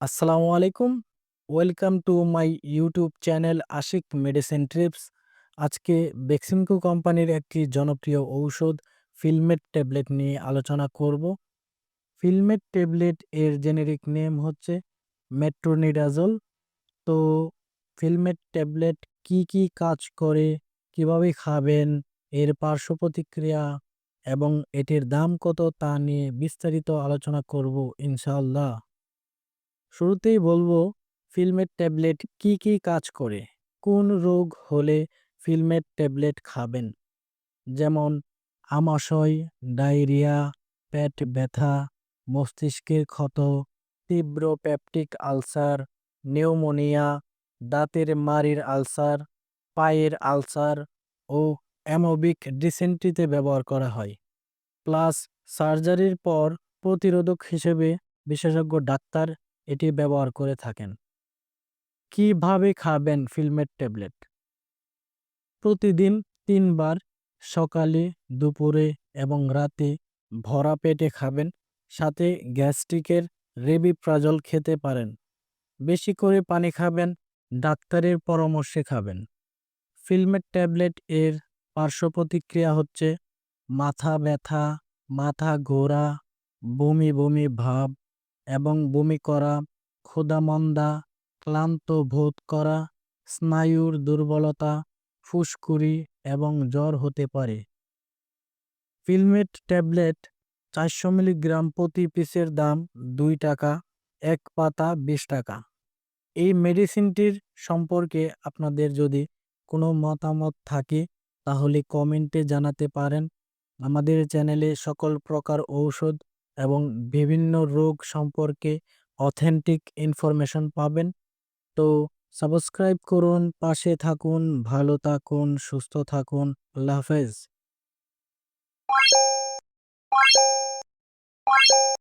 আসসালামু আলাইকুম। Welcome to my YouTube channel Ashik medicine trips. আজকে বেক্সিমকো কোম্পানির একটি জনপ্রিয় ঔষধ ফিলমেট ট্যাবলেট নিয়ে আলোচনা করব। ফিলমেট ট্যাবলেট এর জেনেরিক নেম হচ্ছে মেট্রোনিডাজল। তো ফিলমেট ট্যাবলেট কি কি কাজ করে, কীভাবে খাবেন, এর পার্শ্ব প্রতিক্রিয়া এবং এটির দাম কত তা নিয়ে বিস্তারিত আলোচনা করব ইনশাআল্লাহ। শুরুতেই বলব ফিলমেট ট্যাবলেট কি কি কাজ করে? কোন রোগ হলে ফিলমেট ট্যাবলেট খাবেন? যেমন, আমাশয়, ডায়রিয়া, পেট ব্যথা, মস্তিষ্কের ক্ষত, তীব্র প্যাপটিক আলসার, নিউমোনিয়া, দাঁতের মারির আলসার, পায়ের আলসার ও অ্যামোবিক ডিসেন্ট্রিতে ব্যবহার করা হয়। প্লাস সার্জারির পর প্রতিরোধক হিসেবে বিশেষজ্ঞ ডাক্তার এটি ব্যবহার করে থাকেন। কীভাবে খাবেন ফিল্মের ট্যাবলেট? প্রতিদিন তিনবার সকালে, দুপুরে এবং রাতে ভরা পেটে খাবেন, সাথে গ্যাস্ট্রিকের রেবিপ্রাজল খেতে পারেন। বেশি করে পানি খাবেন, ডাক্তারের পরামর্শে খাবেন। ফিলমেট ট্যাবলেট এর পার্শ্ব প্রতিক্রিয়া হচ্ছে মাথা ব্যথা, মাথা ঘোরা, বমি বমি ভাব এবং বমি করা, ক্ষুধামন্দা, ক্লান্ত বোধ করা, স্নায়ুর দুর্বলতা, ফুসকুড়ি এবং জ্বর হতে পারে। ফিলমেট ট্যাবলেট চারশো মিলিগ্রাম প্রতি পিসের দাম দুই টাকা, এক পাতা বিশ টাকা। এই মেডিসিনটির সম্পর্কে আপনাদের যদি কোনো মতামত থাকে, তাহলে কমেন্টে জানাতে পারেন। আমাদের চ্যানেলে সকল প্রকার ঔষধ এবং বিভিন্ন রোগ সম্পর্কে অথেন্টিক ইনফরমেশন পাবেন। তো সাবস্ক্রাইব করুন, পাশে থাকুন, ভালো থাকুন, সুস্থ থাকুন, আল্লাহ হাফেজ।